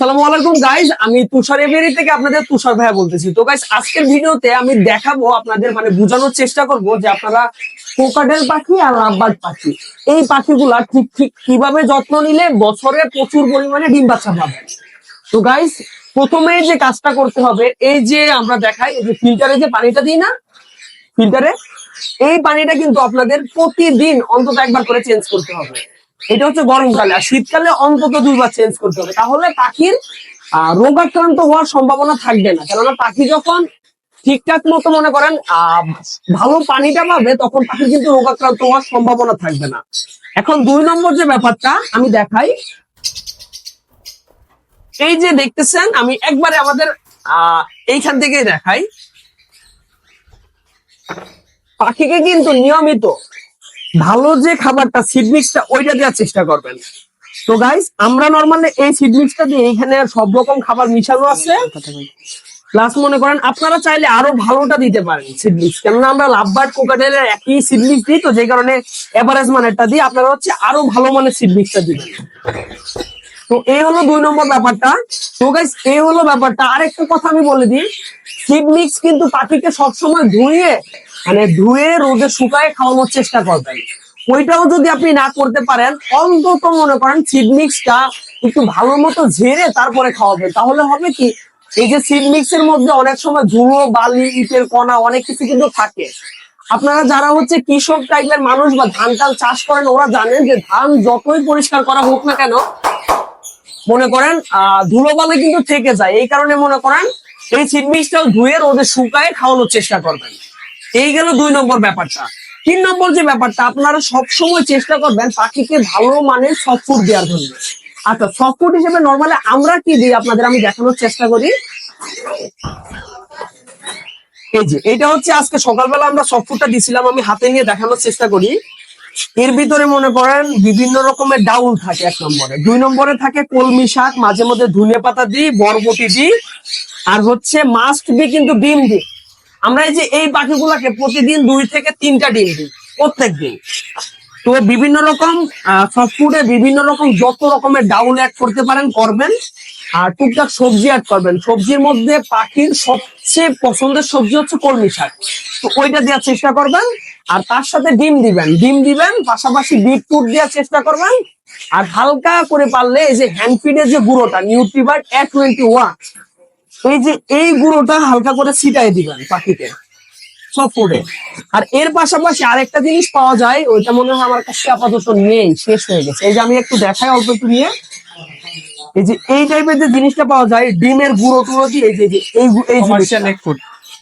আসসালামু আলাইকুম গাইজ আমি তুষার এভিয়ারি থেকে আপনাদের তুষার ভাইয়া বলতেছি। তো গাইজ আজকের ভিডিওতে আমি দেখাবো আপনাদের মানে বোঝানোর চেষ্টা করব যে আপনারা কোকাডেল পাখি আর লাভবার্ড পাখি, এই পাখিগুলা ঠিক ঠিক কীভাবে যত্ন নিলে বছরে প্রচুর পরিমাণে ডিম বাচ্চা পাবেন তো গাইজ প্রথমে যে কাজটা করতে হবে, এই যে আমরা দেখাই, এই যে ফিল্টারে যে পানিটা দিই না ফিল্টারে এই পানিটা কিন্তু আপনাদের প্রতিদিন অন্তত একবার করে চেঞ্জ করতে হবে। এটা হচ্ছে গরমকালে। আর শীতকালে অন্তত দুইবার চেঞ্জ করতে হবে। তাহলে পাখির রোগাক্রান্ত হওয়ার সম্ভাবনা থাকবে না। কেননা পাখি যখন ঠিকঠাক মতো মনে করেন ভালো পানিটা পাবে, তখন পাখি কিন্তু রোগাক্রান্ত হওয়ার সম্ভাবনা থাকবে না। এখন দুই নম্বর যে ব্যাপারটা আমি দেখাই, এই যে দেখতেছেন, আমি একবারে আমাদের এইখান থেকে দেখাই। পাখিকে কিন্তু নিয়মিত ভালো যে খাবারটা সিড মিক্সটা ওইটা দেওয়ার চেষ্টা করবেন। তো গাইস আমরা নর্মালি এই সিড মিক্সটা দিয়ে এখানে সব রকম খাবার মিশানো আছে। প্লাস মনে করেন, আপনারা চাইলে আরও ভালোটা দিতে পারেন সিডলিস কেননা আমরা লাভবার্ড কোকাটেলের একই সিডলিস দিই, তো যে কারণে এভারেজ মানেরটা দিই আপনারা হচ্ছে আরও ভালো মানের সিড মিক্সটা দিবেন। তো এই হলো দুই নম্বর ব্যাপারটা। তো গাইস এই হলো ব্যাপারটা। আরেকটা কথা আমি বলে দিই সিড মিক্স কিন্তু পাখিকে সবসময় ধুয়ে মানে ধুয়ে রোদে শুকায় খাওয়ানোর চেষ্টা করবেন। ওইটাও যদি আপনি না করতে পারেন, অন্তত মনে করেন সিড মিক্সটা একটু ভালো মতো ঝেড়ে তারপরে খাওয়াবেন। তাহলে হবে কি, এই যে সিড মিক্স এর মধ্যে অনেক সময় ধুলো, বালি, ইটের কণা, অনেক কিছু কিন্তু থাকে। আপনারা যারা হচ্ছে কৃষক টাইপের মানুষ বা ধান টাল চাষ করেন, ওরা জানেন যে ধান যতই পরিষ্কার করা হোক না কেন মনে করেন ধুলোবালি কিন্তু থেকে যায়। এই কারণে মনে করেন, এই সিড ধুয়ে রোদে শুকায় খাওয়ানোর চেষ্টা করবেন। এই গেল দুই নম্বর ব্যাপারটা। তিন নম্বর যে ব্যাপারটা, আপনারা সবসময় চেষ্টা করবেন পাখিকে ভালো মানের সফট ফুড দেওয়ার জন্য। আচ্ছা সফট ফুড হিসেবে নর্মালি আমরা কি দিই আপনাদের? আমি দেখানোর চেষ্টা করি। এই যে, এটা হচ্ছে আজকে সকালবেলা আমরা সফট ফুডটা দিছিলাম, আমি হাতে নিয়ে দেখানোর চেষ্টা করি। এর ভিতরে মনে করেন বিভিন্ন রকমের ডাউল থাকে এক নম্বরে। দুই নম্বরে থাকে কলমি শাক, মাঝে মধ্যে ধনে পাতা দিই, বরবটি দিই, আর হচ্ছে মাস্ট বি কিন্তু ডিম দিই। আমরা এই যে এই পাখিগুলাকে প্রতিদিন দুই থেকে তিনটা ডিম দিই, প্রত্যেক দিন। তো বিভিন্ন রকম সফট ফুডে বিভিন্ন রকম যত রকমের ডাউল অ্যাড করতে পারেন, করবেন। আর টুকটাক সবজি অ্যাড করবেন। সবজির মধ্যে পাখির সবচেয়ে পছন্দের সবজি হচ্ছে কলমি শাক। তো ওইটা দেওয়ার চেষ্টা করবেন। আর তার সাথে ডিম দিবেন। ডিম দিবেন, পাশাপাশি বিটরুট দেওয়ার চেষ্টা করবেন। আর হালকা করে পারলে এই যে হ্যান্ড ফিডের যে গুঁড়োটা নিউট্রিবার্ট এ টোয়েন্টি ওয়ান এই যে এই গুঁড়োটা হালকা করে ছিটাই দিবেন পাখিকে সব ফুডে আর এর পাশাপাশি আরেকটা জিনিস পাওয়া যায়, ওইটা মনে হয় আমার কাছে আপাতত নেই, শেষ হয়ে গেছে। এই যে আমি একটু দেখাই অল্প একটু নিয়ে। এই যে এই টাইপের যে জিনিসটা পাওয়া যায়, ডিমের গুঁড়ো টুড়ো দিয়ে, এই যে, এই এই জিনিসটা।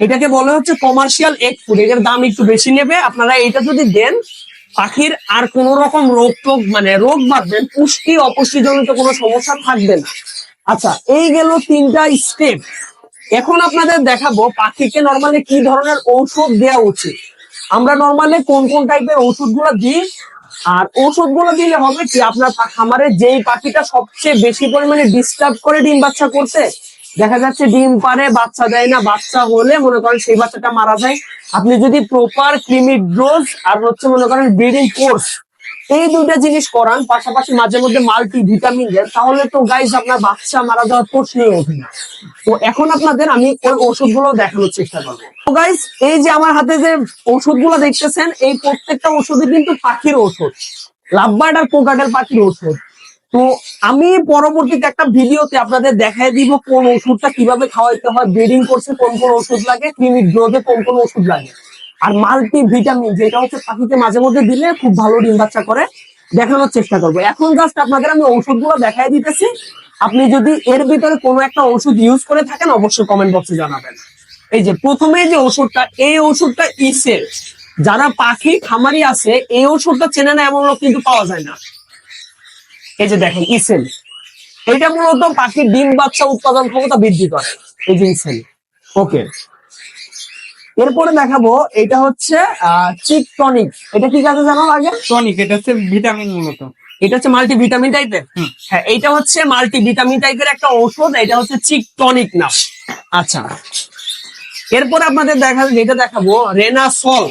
এটাকে বলা হচ্ছে কমার্শিয়াল এগ ফুড এটার দাম একটু বেশি নেবে। আপনারা এটা যদি দেন, পাখির আর কোন রকম রোগ টোগ মানে রোগ বাড়বেন পুষ্টি অপুষ্টিজনিত কোনো সমস্যা থাকবে না। আচ্ছা এই গেল তিনটা স্টেপ এখন আপনাদের দেখাবো পাখিকে নর্মালি কি ধরনের ঔষধ দেওয়া উচিত। আমরা নর্মালি কোন কোন টাইপের ওষুধগুলো দিই, আর ওষুধগুলো দিলে হবে কি, আপনার খামারে যেই পাখিটা সবচেয়ে বেশি পরিমাণে ডিস্টার্ব করে ডিম বাচ্চা করতে দেখা যাচ্ছে ডিম পারে, বাচ্চা দেয় না, বাচ্চা হলে মনে করেন সেই বাচ্চাটা মারা যায়। আপনি যদি প্রপার ক্রিমি ডোজ আর হচ্ছে মনে করেন ব্রিডিং কোর্স এই দুইটা জিনিস করান, পাশাপাশি মাঝে মধ্যে মাল্টি ভিটামিন দেন, তাহলে তো গাইজ আপনার বাচ্চা মারা যাওয়ার প্রশ্নই ওঠে না। তো এখন আপনাদের আমি ওই ওষুধগুলো দেখানোর চেষ্টা করব। তো গাইজ এই যে আমার হাতে যে ওষুধগুলো দেখতেছেন, এই প্রত্যেকটা ওষুধই কিন্তু পাখির ওষুধ। লাভবার্ড আর কোকাটেল পাখির ওষুধ। তো আমি পরবর্তীতে একটা ভিডিওতে আপনাদের দেখাই দিব কোন ওষুধটা কীভাবে খাওয়াইতে হয় ব্রিডিং করছে কোন কোন ওষুধ লাগে ক্রিমিক ড্রোজে কোন কোন ওষুধ লাগে। আর মাল্টি ভিটামিন যেটা হচ্ছে পাখিকে মাঝে মধ্যে দিলে খুব ভালো ডিম বাচ্চা করে, দেখানোর চেষ্টা করব। এখন জাস্ট আপনাদের আমি ওষুধগুলো দেখাই দিতেছি। আপনি যদি এর ভিতরে কোনো একটা ওষুধ ইউজ করে থাকেন, অবশ্যই কমেন্ট বক্সে জানাবেন। এই যে প্রথমে যে ওষুধটা, এই ওষুধটা ইসের। যারা পাখি খামারি আছে, এই ওষুধটা চেনে না এমন লোক কিন্তু পাওয়া যায় না। এই যে দেখেন ইসেল। এটা মূলত পাখির ডিম বাচ্চা উৎপাদন ক্ষমতা বৃদ্ধি করে। এই যে ইসেল। ওকে। এরপরে দেখাবো এটা হচ্ছে চিক টনিক। এটা কি কাজে জানো আগে? টনিক এটা হচ্ছে ভিটামিন মূলত। এটা হচ্ছে মাল্টি ভিটামিন টাইপের হ্যাঁ এটা হচ্ছে মাল্টি ভিটামিন টাইপের একটা ঔষধ এটা হচ্ছে চিক টনিক নাম। আচ্ছা। এরপর আপনাদের দেখা যেটা দেখাবো রেনাসল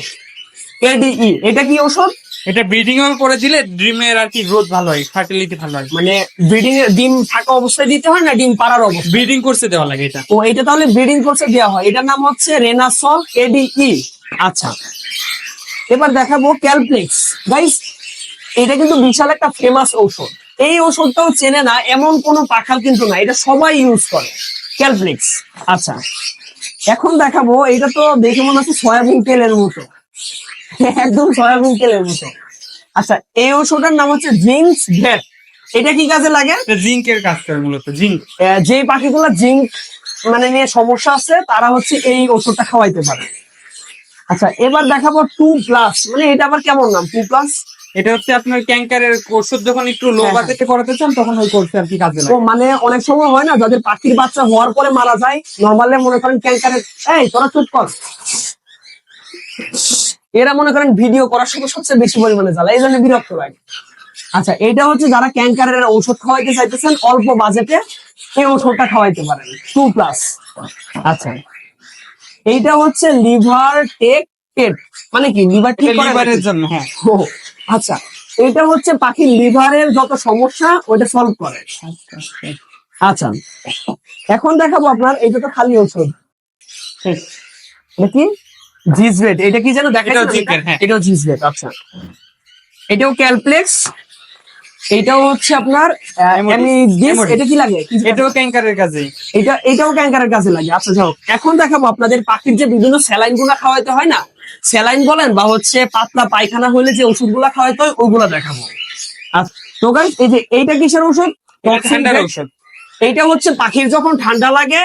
এডিই। এটা কি ওষুধ এটা ব্রিডিং এর করে দিলে ডিমের আর কি গ্রোথ ভালো হয় ফার্টিলিটি ভালো হয়। মানে ব্রিডিং এর ডিম থাকা অবস্থায় দিতে হয় না ডিম পাড়ার অবস্থা ব্রিডিং করতে দেওয়া লাগে এটা। ও এটা তাহলে ব্রিডিং কোর্সে দেওয়া হয়। এটার নাম হচ্ছে রেনাসল এডিই আচ্ছা। এবার দেখাবো ক্যালপ্লেক্স গাইস এটা কিন্তু বিশাল একটা ফেমাস ঔষধ। এই ঔষধটাও চেনে না এমন কোনো পাখাল কিন্তু না। এটা সবাই ইউজ করে ক্যালপ্লেক্স আচ্ছা। এখন দেখাবো এটা তো দেখে মনে হচ্ছে সয়াবিন তেলের মতো। একদম সয়াবিন তেলের মতো। আচ্ছা এই ঔষধটার নাম হচ্ছে জিঙ্কস ভেট এটা কি কাজে লাগে? জিঙ্কের কাজ করে মূলত জিঙ্ক। যে পাখিগুলো জিঙ্ক মানে নিয়ে সমস্যা আছে তারা হচ্ছে এই ওষুধটা খাওয়াইতে পারে। আচ্ছা এবার দেখাবো টু প্লাস। মানে এটা আবার কেমন নাম টু প্লাস? এটা হচ্ছে আপনার ক্যাঙ্কারের ওষুধ যখন একটু লো হ্যাঁ, বাজেটে করাতে চান তখন ওই কোর্সে আর কি কাজে লাগে। মানে অনেক সময় হয় না যাদের পাখির বাচ্চা হওয়ার পরে মারা যায় নর্মালি মনে করেন ক্যান্সারের এই তোরা চুপ কর। এরা মনে করেন ভিডিও করার সময় সবচেয়ে বেশি পরিমাণে জ্বালা এই জন্য বিরক্ত লাগে। আচ্ছা এটা হচ্ছে যারা ক্যান্সারের ঔষধ খাওয়াইতে চাইতেছেন অল্প বাজেটে এই ওষুধটা খাওয়াইতে পারেন। টু প্লাস আচ্ছা এইটা হচ্ছে লিভার টেক টেট মানে কি লিভার ঠিক লিভারের জন্য। হ্যাঁ। ও, আচ্ছা এটা হচ্ছে পাখির লিভারের যত সমস্যা ওইটা সলভ করে। আচ্ছা এখন দেখাবো আপনার এটা তো খালি ওষুধ শেষ। এটা কি? জিজবেট এটা কি যেন দেখা এটাও জিঙ্কের, হ্যাঁ। এটাও জিজবেট আচ্ছা। এটাও ক্যালপ্লেক্স এটাও হচ্ছে আপনার Emodis, Emodis। এটা কি লাগে? এটাও ক্যাঙ্কারের কাজেই। এটা এটাও ক্যাঙ্কারের কাজে লাগে। আচ্ছা যাও এখন দেখাবো আপনাদের পাখির যে বিভিন্ন স্যালাইনগুলা খাওয়াইতে হয় না? স্যালাইন বলেন বা হচ্ছে পাতলা পায়খানা হলে যে ওষুধগুলা খাওয়াইতে হয় ওগুলা দেখাবো। তো guys, এই যে এইটা কিসের ওষুধ? ঠান্ডার। ঔষধ এইটা হচ্ছে পাখির যখন ঠান্ডা লাগে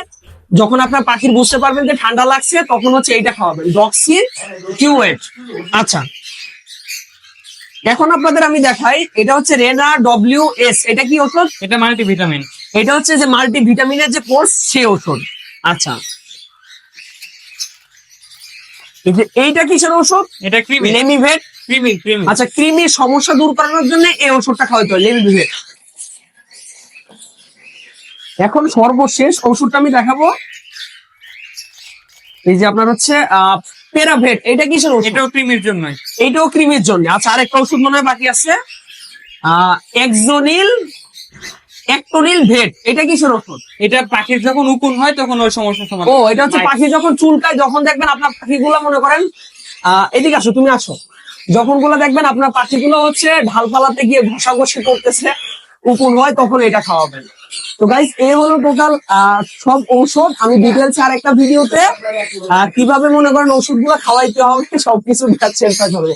যখন আপনার পাখির বুঝতে পারবেন যে ঠান্ডা লাগছে তখন হচ্ছে এইটা খাওয়াবেন। ডক্সিন কিউএট আচ্ছা। এখন আপনাদের আমি দেখাই এটা হচ্ছে রেনা ডব্লিউ এস এটা কি ওষুধ? এটা মাল্টি ভিটামিন এটা হচ্ছে যে মাল্টি ভিটামিনের যে কোর্স সেই ওষুধ। আচ্ছা। এইটা কিসের ওষুধ? এটা ক্রিমি লেমিভেট ক্রিমি ক্রিমি আচ্ছা কৃমির সমস্যা দূর করানোর জন্য এই ওষুধটা খাওয়াতে হয় লেমিভেট এখন সর্বশেষ ওষুধটা আমি দেখাবো। এই যে আপনার হচ্ছে আহ পেরাভেট এটা কিসের ওষুধ? এটাও ক্রিমির জন্যই। এইটাও ক্রিমের জন্য আচ্ছা আরেকটা ওষুধ মনে হয় বাকি আছে। এক্সোনিল একটোনিল ভেট এটা কিসের ওষুধ? এটা পাখির যখন উকুন হয় তখন ওই সমস্যার সমাধান। ও এটা হচ্ছে পাখি যখন চুলকায় যখন দেখবেন আপনার পাখিগুলো মনে করেন আহ এদিকে আসো তুমি আসো। যখনগুলো দেখবেন আপনার পাখিগুলো হচ্ছে ঢাল ফালাতে গিয়ে ঘষা ঘষাঘষি করতেছে উকুন হয় তখন এটা খাওয়াবেন। তো গাইস এই হলো টোটাল সব ঔষধ। আমি ডিটেলস আর একটা ভিডিওতে কীভাবে মনে করেন ওষুধগুলো খাওয়াইতে হবে, সবকিছু করব।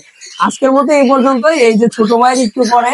আজকের মতো এই পর্যন্ত এই যে ছোট ভাইয়ের একটু পরে